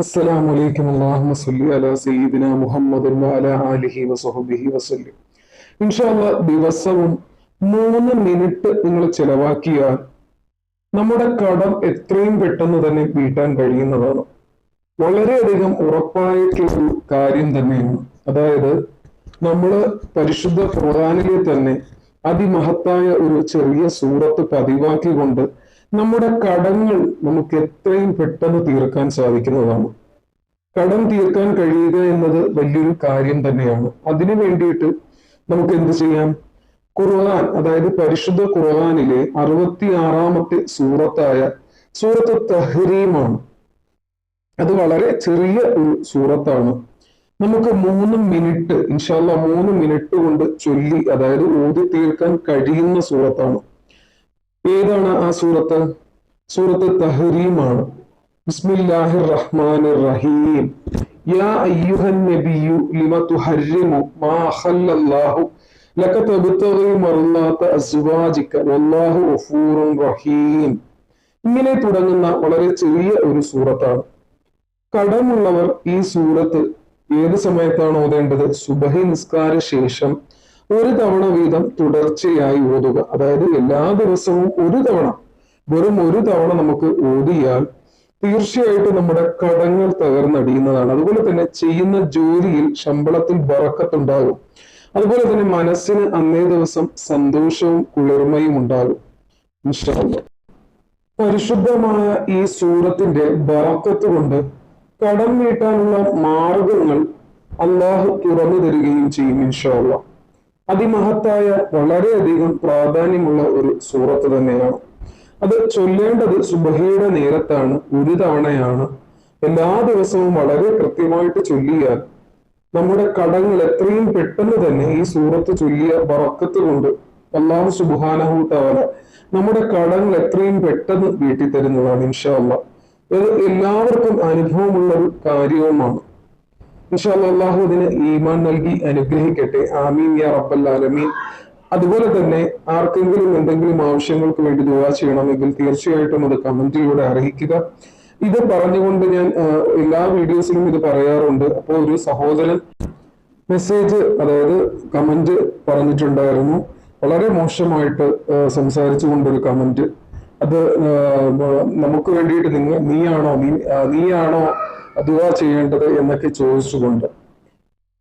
അസ്സലാമു അലൈക്കും. അല്ലാഹുമ്മ سيدنا അലാ وعلى آله വഅലാ ആലിഹി വസഹബിഹി വസല്ലം. الله ദിവസവും മൂന്ന് മിനിറ്റ് നിങ്ങൾ ചെലവാക്കിയാൽ നമ്മുടെ കടം എത്രയും പെട്ടെന്ന് തന്നെ വീട്ടാൻ കഴിയുന്നതാണ്. വളരെയധികം ഉറപ്പായിട്ടുള്ള കാര്യം തന്നെയാണ്. അതായത് നമ്മൾ പരിശുദ്ധ ഖുർആനിലെ തന്നെ അതിമഹത്തായ ഒരു ചെറിയ സൂറത്ത് പതിവാക്കിക്കൊണ്ട് നമ്മുടെ കടങ്ങൾ നമുക്ക് എത്രയും പെട്ടെന്ന് തീർക്കാൻ സാധിക്കുന്നതാണ്. കടം തീർക്കാൻ കഴിയുക എന്നത് വലിയൊരു കാര്യം തന്നെയാണ്. അതിനു വേണ്ടിയിട്ട് നമുക്ക് എന്ത് ചെയ്യാം? ഖുർആൻ അതായത് പരിശുദ്ധ ഖുർആനിലെ അറുപത്തി ആറാമത്തെ സൂറത്തായ സൂറത്ത് തഹ്രീമാണ്. അത് വളരെ ചെറിയ ഒരു സൂറത്താണ്. നമുക്ക് മൂന്ന് മിനിറ്റ് ഇൻഷാല്ല മൂന്ന് മിനിറ്റ് കൊണ്ട് ചൊല്ലി അതായത് ഓതി തീർക്കാൻ കഴിയുന്ന സൂറത്താണ്. ഏതാണ് ആ സൂറത്ത്? സൂറത്ത് തഹരീമാണ് ബിസ്മില്ലാഹിർ റഹ്മാനിർ റഹീം യാ അയ്യുഹൻ നബിയു ലിമ തുഹരിമു മാ അഹല്ലല്ലാഹു ലക തബ്തഗി മർലാത്ത അസ്വാജിക വല്ലാഹു ഗഫൂറുൻ റഹീം. ഇങ്ങനെ തുടങ്ങുന്ന വളരെ ചെറിയ ഒരു സൂറത്താണ്. കടമുള്ളവർ ഈ സൂറത്ത് ഏത് സമയത്താണ് ഓതേണ്ടത്? സുബഹി നിസ്കാര ശേഷം ഒരു തവണ വീതം തുടർച്ചയായി ഓതുക. അതായത് എല്ലാ ദിവസവും ഒരു തവണ വെറും ഒരു തവണ നമുക്ക് ഓതിയാൽ തീർച്ചയായിട്ടും നമ്മുടെ കടങ്ങൾ തകർന്നടിയുന്നതാണ്. അതുപോലെ തന്നെ ചെയ്യുന്ന ജോലിയിൽ ശമ്പളത്തിൽ വറക്കത്തുണ്ടാകും. അതുപോലെ തന്നെ മനസ്സിന് അന്നേ ദിവസം സന്തോഷവും കുളിർമയും ഉണ്ടാകും. പരിശുദ്ധമായ ഈ സൂറത്തിന്റെ ബറക്കത്ത് കൊണ്ട് കടം വീട്ടാനുള്ള മാർഗങ്ങൾ അള്ളാഹു തുറന്നു തരികയും ചെയ്യും ഇൻഷാല്ല അതിമഹത്തായ വളരെയധികം പ്രാധാന്യമുള്ള ഒരു സൂറത്ത് തന്നെയാണ്. അത് ചൊല്ലേണ്ടത് സുബഹയുടെ നേരത്താണ് ഒരു തവണയാണ്. എല്ലാ ദിവസവും വളരെ കൃത്യമായിട്ട് ചൊല്ലിയാൽ നമ്മുടെ കടങ്ങൾ എത്രയും പെട്ടെന്ന് തന്നെ ഈ സൂറത്ത് ചൊല്ലിയ വറക്കത്ത് കൊണ്ട് അള്ളാഹു സുബാനഹു നമ്മുടെ കടങ്ങൾ എത്രയും പെട്ടെന്ന് വീട്ടിൽ തരുന്നതാണ് ഇൻഷാ അള്ളാഹ് ഇത് എല്ലാവർക്കും അനുഭവമുള്ള ഒരു കാര്യവുമാണ്. അള്ളാഹു അതിന് ഈമാൻ നൽകി അനുഗ്രഹിക്കട്ടെ. ആമീൻ യാ റബ്ബൽ ആലമീൻ. അതുപോലെ തന്നെ ആർക്കെങ്കിലും എന്തെങ്കിലും ആവശ്യങ്ങൾക്ക് വേണ്ടി ദുവാ ചെയ്യണമെങ്കിൽ തീർച്ചയായിട്ടും അത് കമന്റിലൂടെ അറിയിക്കുക. ഇത് പറഞ്ഞുകൊണ്ട് ഞാൻ എല്ലാ വീഡിയോസിലും ഇത് പറയാറുണ്ട്. അപ്പോൾ ഒരു സഹോദരൻ മെസ്സേജ് അതായത് കമന്റ് പറഞ്ഞിട്ടുണ്ടായിരുന്നു. വളരെ മോശമായിട്ട് സംസാരിച്ചു കൊണ്ടൊരു കമന്റ്. അത് നമുക്ക് വേണ്ടിയിട്ട് നിങ്ങൾ നീയാണോ നീ നീയാണോ ദുവാ ചെയ്യേണ്ടത് എന്നൊക്കെ ചോദിച്ചുകൊണ്ട്.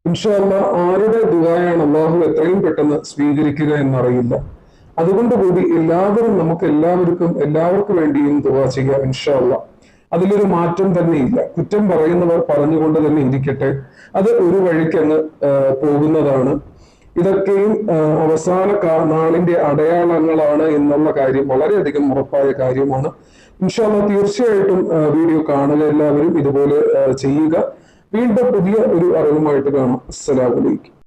ഇൻഷാല്ല ആരുടെ ദുവായാണ് അള്ളാഹു എത്രയും പെട്ടെന്ന് സ്വീകരിക്കുക എന്നറിയില്ല. അതുകൊണ്ട് കൂടി എല്ലാവരും നമുക്ക് എല്ലാവർക്കും എല്ലാവർക്കും വേണ്ടിയും ദുവാ ചെയ്യാം ഇൻഷാല്ല അതിലൊരു മാറ്റം തന്നെ ഇല്ല കുറ്റം പറയുന്നവർ പറഞ്ഞുകൊണ്ട് തന്നെ ഇരിക്കട്ടെ. അത് ഒരു വഴിക്കങ്ങ് പോകുന്നതാണ്. ഇതൊക്കെയും അവസാന നാളിന്റെ അടയാളങ്ങളാണ് എന്നുള്ള കാര്യം വളരെയധികം ഉറപ്പായ കാര്യമാണ്. ഇൻഷാല്ല തീർച്ചയായിട്ടും വീഡിയോ കാണുക എല്ലാവരും ഇതുപോലെ ചെയ്യുക. വീണ്ടും പുതിയ ഒരു അറിവുമായിട്ട് കാണാം. അസ്സലാമലൈക്കും